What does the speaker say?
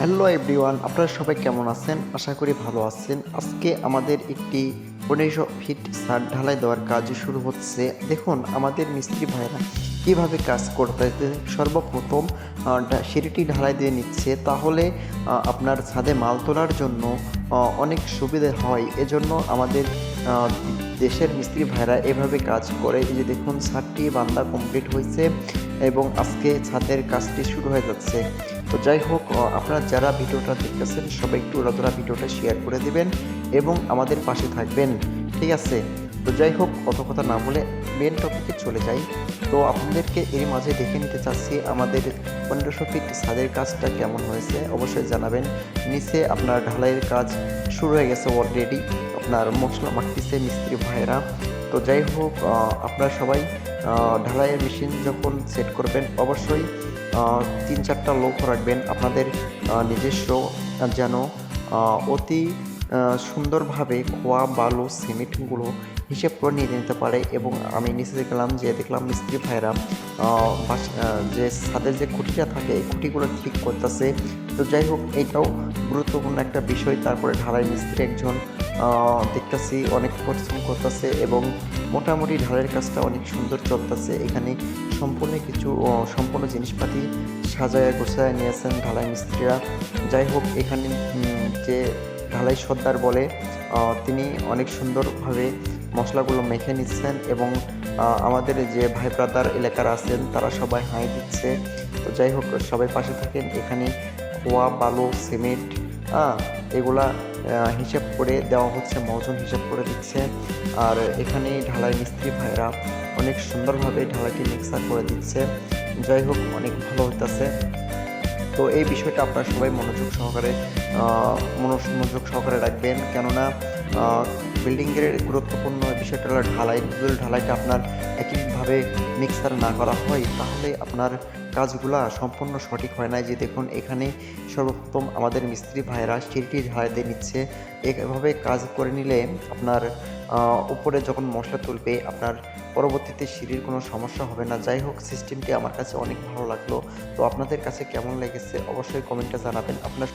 Hello everyone আপনারা সবাই কেমন আছেন? আশা করি ভালো আছেন। আজকে আমাদের একটি পনেরোশো ফিট ছাদ ঢালাই দেওয়ার কাজ শুরু হচ্ছে। দেখুন, আমাদের মিস্ত্রি ভাইরা কীভাবে কাজ করতেছে। সর্বপ্রথম সিঁড়িটি ঢালাই দিয়ে নিচ্ছে। তাহলে আপনার ছাদে মাল তোলার জন্য অনেক সুবিধে হয়। এজন্য আমাদের দেশের মিস্ত্রি ভাইরা এভাবে কাজ করে। এই যে দেখুন, ছাদটি বান্দা কমপ্লিট হয়েছে এবং আজকে ছাদের কাজটি শুরু হয়ে যাচ্ছে। তো যাই হোক আপনারা যারা ভিডিওটা দেখতেছেন, সবাই একটু ওরা ভিডিওটা শেয়ার করে দেবেন এবং আমাদের পাশে থাকবেন। ঠিক আছে? তো যাই হোক অত কথা না বলে মেন টপিকে চলে যাই। তো আপনাদেরকে এর মাঝে দেখে নিতে চাচ্ছি আমাদের পনেরোশো ফিট ছাদের কাজটা কেমন হয়েছে? অবশ্যই জানাবেন। নিচে আপনার ঢালাইয়ের কাজ শুরু হয়ে গেছে অলরেডি আপনার মশলা মাখতেছে, মিস্ত্রি ভাইরা তো যাই হোক আপনার সবাই ঢালাইয়ের মেশিন যখন সেট করবেন, অবশ্যই তিন চারটা লোক রাখবেন। আপনাদের নিজস্ব, যেন অতি সুন্দরভাবে খোয়া বালু সিমেন্টগুলো হিসেব করে নিয়ে নিতে পারে এবং আমি নিচে দেখলাম যে দেখলাম মিস্ত্রি ভাইরা যে ছাদের যে খুঁটিটা থাকে, এই খুঁটিগুলো ঠিক করতেছে। তো যাই হোক, এটাও গুরুত্বপূর্ণ একটা বিষয়। তারপরে ঢালাই মিস্ত্রি একজন দেখতাছি অনেক পরিশ্রম করতেছে এবং মোটামুটি ঢালাইয়ের কাজটা অনেক সুন্দর চলতেছে। এখানে সম্পূর্ণ কিছু সম্পূর্ণ জিনিসপাতি সাজায় গোছায় নিয়েছেন ঢালাই মিস্ত্রিরা। যাই হোক, এখানে যে ঢালাই সর্দার বলে তিনি অনেক সুন্দরভাবে মশলাগুলো মেখে নিচ্ছেন এবং আমাদের যে ভাই ব্রাদার এলাকার আছেন, তারা সবাই হাই দিচ্ছে। তো যাই হোক, সবাই পাশে থাকেন। এখানে খোয়া, বালু, সিমেন্ট হ্যাঁ এগুলা হিসাব করে দেওয়া হচ্ছে, মজন হিসাব করে দিচ্ছে। আর এখানে ঢালাই মিস্ত্রি ভাইরা অনেক সুন্দরভাবে ঢালাইটি মিক্সার করে দিচ্ছে। যাই হোক, অনেক ভালো হইতাছে। তো এই বিষয়টা আপনারা সবাই মনোযোগ সহকারে মনো- মনোযোগ সহকারে রাখবেন। কেননা বিল্ডিংয়ের গুরুত্বপূর্ণ বিষয়টা হলো ঢালাই। যদি ঢালাইটা আপনার একইভাবে মিক্সার না করা হয়, তাহলে আপনার কাজগুলা সম্পূর্ণ সঠিক হয় না। যে দেখুন, এখানে সর্বপ্রথম আমাদের মিস্ত্রি ভাইরা সিঁড়িটি ঢালাই দিয়ে নিচ্ছে। এভাবে কাজ করে নিলে আপনার উপরে যখন মশলা তুলবে, আপনার পরবর্তীতে সিঁড়ির কোনো সমস্যা হবে না। যাই হোক সিস্টেমটি আমার কাছে অনেক ভালো লাগল। তো আপনাদের কাছে কেমন লেগেছে অবশ্যই কমেন্টে জানাবেন। আপনার